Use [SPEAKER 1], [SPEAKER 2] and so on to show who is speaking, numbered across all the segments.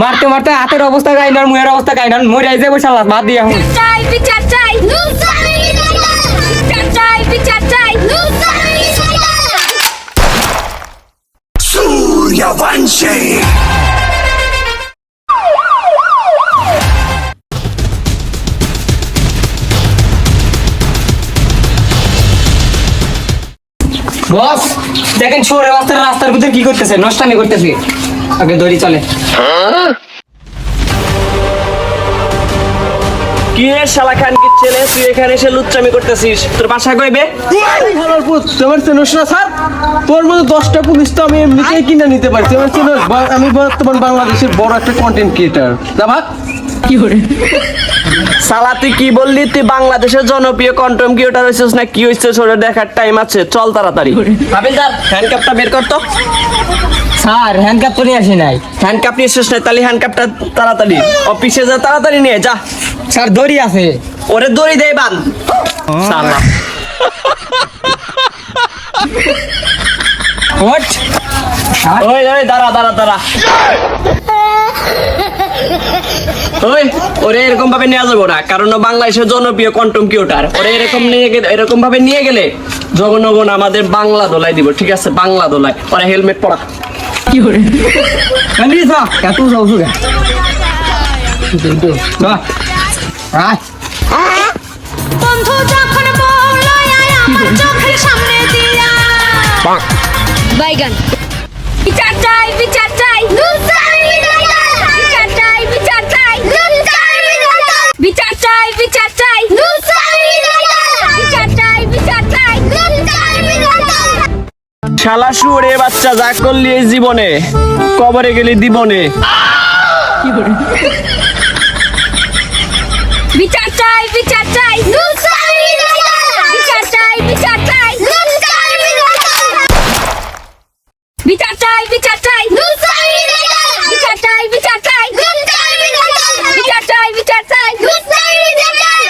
[SPEAKER 1] মারতে মারতে হাতের অবস্থা গাই না মুয়ের অবস্থা গাই না মরে বসে আল্লাহ বাদ দিয়ে এখন।
[SPEAKER 2] চাই বিচার চাই চাই বিচার চাই
[SPEAKER 1] বস দেখেন শহরের রাস্তার রাস্তার ভিতরে কি করতেছে নষ্টামি করতেছে। আগে দড়ি চলে।
[SPEAKER 3] কি রে শালা খানকির ছেলে তুই এখানে এসে লুচ্চামি করতেছিস। তোর বাসা কইবে
[SPEAKER 4] তোমার চেনস না স্যার? তোর মতো দশটা পুলিশ তো আমি এমনিতেই কিনে নিতে পারি। তোমার চেনস? আমি বর্তমান বাংলাদেশের বড় একটা কন্টেন্ট ক্রিয়েটার দাবা
[SPEAKER 3] শালা তুই কি বললি? তুই বাংলাদেশের জনপ্রিয় কন্টম কি ওটা হয়েছিস না? কি দেখার টাইম আছে। চল তাড়াতাড়ি। হাবিলদার হ্যান্ডকাপটা বের কর তো।
[SPEAKER 1] স্যার হ্যান্ডকাপ তো নিয়ে আসি নাই।
[SPEAKER 3] হ্যান্ডকাপ নিয়ে শেষ নাই তাহলে হ্যান্ডকাপটা তাড়াতাড়ি। অফিসে যা তাড়াতাড়ি নিয়ে যা।
[SPEAKER 1] স্যার দড়ি আছে।
[SPEAKER 3] ওরে দড়ি দেয় বান শালা
[SPEAKER 1] ওট
[SPEAKER 3] ওই ওই দাঁড়া দাঁড়া দাঁড়া। ওই ওরে এরকম ভাবে নেওয়া যাবে না কারণ ও বাংলাদেশের জনপ্রিয় কন্টম কিউটার ওরে এরকম নিয়ে গেলে এরকম ভাবে নিয়ে গেলে জগনগণ আমাদের বাংলা দোলাই দিব ঠিক আছে? বাংলা দোলাই ওরা হেলমেট পরা।
[SPEAKER 1] কান্দি সা কত যাও সুগা আয়
[SPEAKER 2] বন্ধু যখন আমার চোখের সামনে দিয়া। বাইগান বিচার চাই বিচার চাই।
[SPEAKER 3] শালা শুয়ে বাচ্চা যা করলি এই জীবনে কবরে গেলি দিবনে।
[SPEAKER 2] বিচার বিচার চাই বিচার চাই বিচার চাই বিচার চাই বিচার চাই বিচার চাই বিচার চাই বিচার চাই বিচার চাই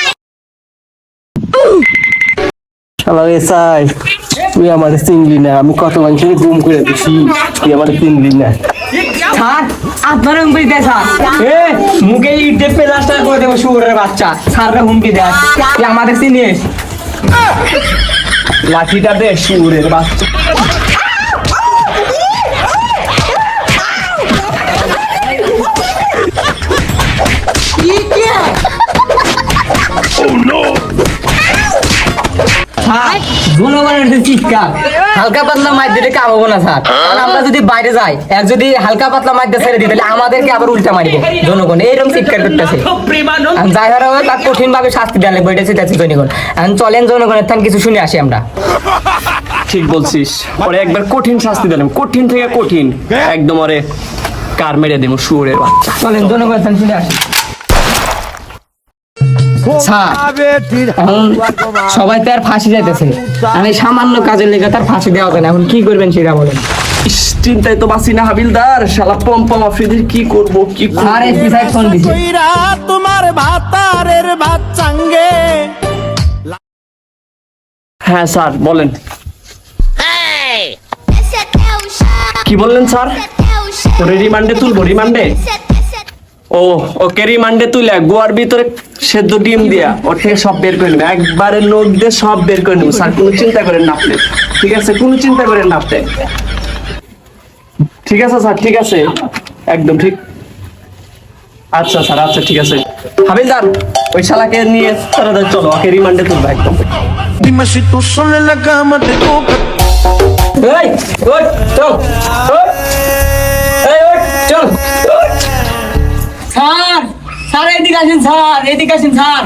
[SPEAKER 4] শালা রে তুই আমার চিনলি না, আমি কত মানুষের গুম করে দিছি, তুই আমার চিনলি না।
[SPEAKER 1] স্যার আপনার হুমকি দেয় স্যার। এ মুখে ইট দিয়ে প্লাস্টার করে দেবো শুয়োরের বাচ্চা। স্যাররা হুমকি দেয়। তুই আমাদের চিনিস
[SPEAKER 3] লাঠিটা দে শুয়োরের বাচ্চা।
[SPEAKER 1] স্যার জনগণের যে চিৎকার। হালকা পাতলা মাইর দিলে কামাবো না স্যার। কারণ আমরা যদি বাইরে যাই এক যদি হালকা পাতলা মাইর দিয়ে ছেড়ে দিই তাহলে আমাদেরকে আবার উল্টা মারিব। জনগণ এইরকম চিৎকার করতেছে। যাই হারা হবে তার কঠিন ভাবে শাস্তি দেওয়া লাগবে এটা চিন্তা জনগণ। এখন চলেন জনগণের থান কিছু শুনে আসি আমরা।
[SPEAKER 3] ঠিক বলছিস। ওরে একবার কঠিন শাস্তি দিলাম। কঠিন থেকে কঠিন। একদম ওরে কার মেরে দেবো শুয়োরের বাচ্চা।
[SPEAKER 1] চলেন জনগণের থান শুনে আসি। সবাই তো আর ফাঁসি যাইতেছে। আমি সামান্য কাজের লেগে তার ফাঁসি দেওয়া হবে না। এখন কি করবেন সেটা বলেন।
[SPEAKER 3] চিন্তায় তো বাসি না হাবিলদার। শালা পম পম আফ্রিদির কি করব কি করব?
[SPEAKER 1] আর এসপি ফোন দিছে?
[SPEAKER 5] তোমার ভাতারের ভাত চাঙ্গে।
[SPEAKER 3] হ্যাঁ স্যার বলেন। কি বললেন স্যার? রিমান্ডে তুলবো রিমান্ডে? ও ওকে রিমান্ডে তুলে গোয়ার ভিতরে সেদ্ধ ডিম দিয়া ওর থেকে সব বের করে নেবে। একবারে নোট দিয়ে সব বের করে নেব, স্যার, কোনো চিন্তা করেন না আপনি। ঠিক আছে? কোনো চিন্তা করেন না আপনি। ঠিক আছে, স্যার, ঠিক আছে। একদম ঠিক। আচ্ছা স্যার আচ্ছা ঠিক আছে। হাবিলদার ওই শালাকে নিয়ে তাড়াতাড়ি চলো ওকে রিমান্ডে তুলবো একদম।
[SPEAKER 1] এই, ওই, চল। এই, ওই, চল। স্যার স্যার, এদিকে আসেন, স্যার, এদিকে আসেন, স্যার।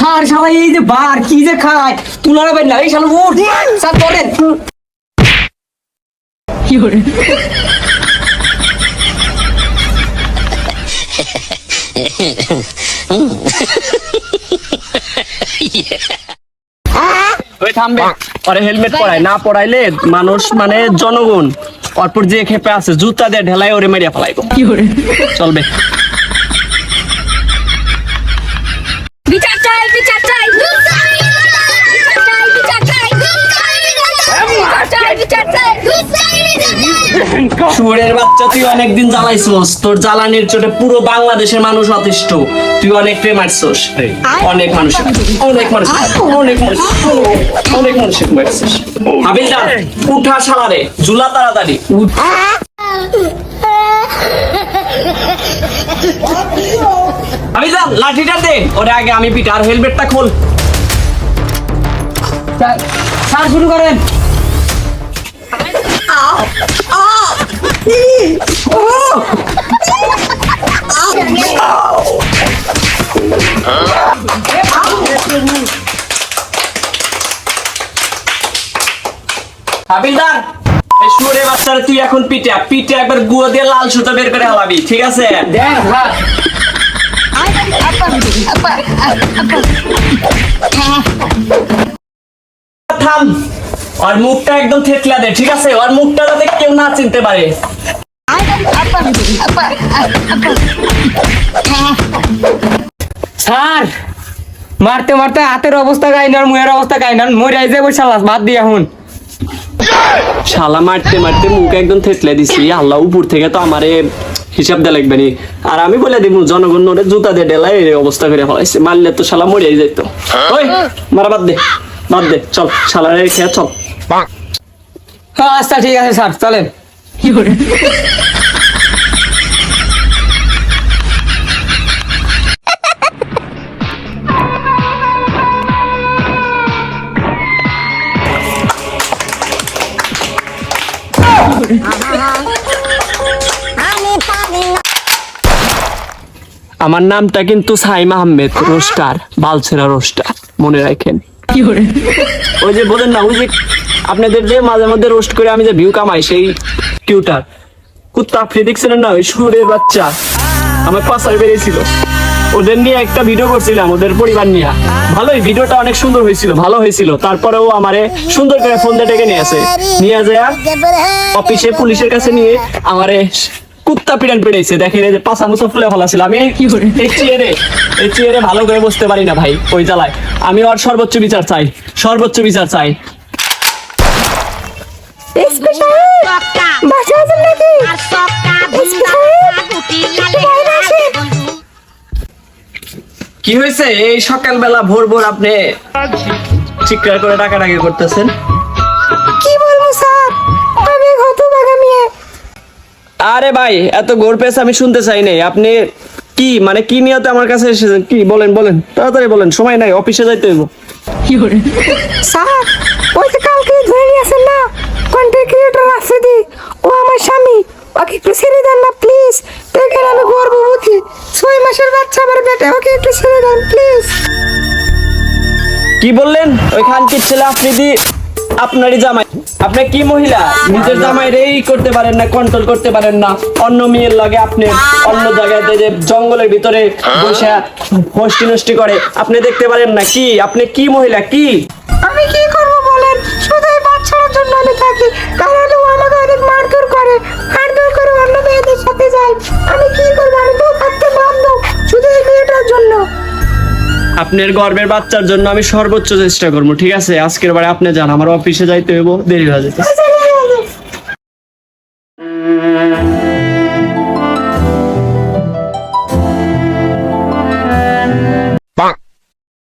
[SPEAKER 1] স্যার, সবাই এই যে বার, কি যে খায়? তুলার উঠ। স্যার বলেন
[SPEAKER 3] ওই থামবে হেলমেট পরায়, না পড়াইলে মানুষ মানে জনগণ। অরপর যে খেপে আছে জুতা দিয়ে ঢেলাই ওরে মেরিয়া ফেলাইবো। চলবে। শুয়োরের বাচ্চা তুই অনেকদিন জ্বালাইছস। তোর জ্বালানির চোটে পুরো বাংলাদেশের মানুষ অতিষ্ঠ। তুই অনেক প্রেম মারছস অনেক মানুষ অনেক মানুষ অনেক মানুষ অনেক মানুষ হাবিলদার উঠা জুলা তাড়াতাড়ি। উঠ। হাবিলদার লাঠিটা দে। ওরে আগে আমি পিটা আর হেলমেটটা খোল।
[SPEAKER 1] স্যার স্যার শুরু করেন।
[SPEAKER 3] হাবিলদার এই বাচ্চারে তুই এখন পিটা পিটে একবার গুঁড়ো দিয়ে লাল সুতো বের করে হালাবি ঠিক আছে?
[SPEAKER 1] স্যার
[SPEAKER 3] থাম। ওর মুখটা একদম থেতলা দে ঠিক আছে? ওর মুখটা যাতে কেউ না চিনতে পারে।
[SPEAKER 1] স্যার মারতে মারতে হাতের অবস্থা গাই না মুয়ের অবস্থা গাই না মরে আইছে বসে লাস বাদ দিয়ে এখন।
[SPEAKER 3] শালা মারতে মারতে মুখ একদম থেতলে দিছি। আল্লাহ উপর থেকে তো আমারে হিসাব দেয়া লাগবে নি। আর আমি বলে দিব জনগণ ওরে জুতা দিয়ে ডেলাই এই অবস্থা করে ফেলাইছে। মারলে তো শালা মরিয়াই যাইতো। ওই মারা বাদ দে বাদ দে চল শালারে খেয়ে চল।
[SPEAKER 1] হ্যাঁ, আচ্ছা ঠিক আছে স্যার চলেন।
[SPEAKER 3] আমার নামটা কিন্তু সাইম আহমেদ রোস্টার বালছেরা রোস্টার মনে রাখেন। কি করে? ওই যে বলেন না ওই যে আপনাদের যে মাঝে মধ্যে রোস্ট করে আমি যে ভিউ কামাই সেই কিউটার কুত্তা আপনি দেখছিলেন না ওই সুরের বাচ্চা। আমার পাশায় বেরিয়েছিল। ওদের নিয়ে একটা ভিডিও করছিলাম ওদের পরিবার নিয়ে। ভালোই ভিডিওটা অনেক সুন্দর হয়েছিল ভালো হয়েছিল। তারপরেও আমারে সুন্দর করে ফোন দিয়ে ডেকে নিয়ে আসে। নিয়ে যায় অফিসে পুলিশের কাছে নিয়ে আমারে কুত্তা পিড়ান পিড়াইছে দেখেন এই যে পাশা মুসা ফুলে ফেলা ছিল। আমি এই চেয়ারে এই চেয়ারে ভালো করে বসতে পারি না ভাই ওই জ্বালায়। আমি ওর সর্বোচ্চ বিচার চাই সর্বোচ্চ বিচার চাই। কি হয়েছে? এই সকালবেলা ভোর ভোর আপনি চিৎকার করে ডাকাডাকি করতেছেন?
[SPEAKER 2] কি বলব স্যার? আমি হতভাগা মেয়ে
[SPEAKER 3] আরে ভাই এত গোর পেস আমি শুনতে চাই নাই। আপনি কি মানে কি নিয়তে আমার কাছে এসেছেন? কি বলেন বলেন তাড়াতাড়ি বলেন সময় নাই অফিসে যাইতে হইব।
[SPEAKER 2] স্যার ওই কালকে ধরে না? কন্টেন্ট ও আমার স্বামী। ওকে একটু ছেড়ে দেন না প্লিজ দেখেন আমি গর্ভবতী। ছয় মাসের বাচ্চা আমার ওকে একটু ছেড়ে দেন প্লিজ
[SPEAKER 3] কি বললেন? ছেলে আপনারই জামাই। আপনি কি মহিলা? নিজের রেই করতে পারেন না কন্ট্রোল করতে পারেন না। অন্য মেয়ের লগে আপনি অন্য জায়গাতে যে জঙ্গলের ভিতরে বসে হস্টি নষ্টি করে, আপনি দেখতে পারেন না কি? আপনি কি মহিলা? কি?
[SPEAKER 2] মেয়েদের যাই আমি কি করব? আমি তো থাকতে বাধ্য শুধু এই মেয়েটার জন্য।
[SPEAKER 3] আপনার গর্বের বাচ্চার জন্য আমি সর্বোচ্চ চেষ্টা করব ঠিক আছে? আজকের বারে আপনি যান আমার অফিসে যাইতে হইব দেরি হয়ে যেতে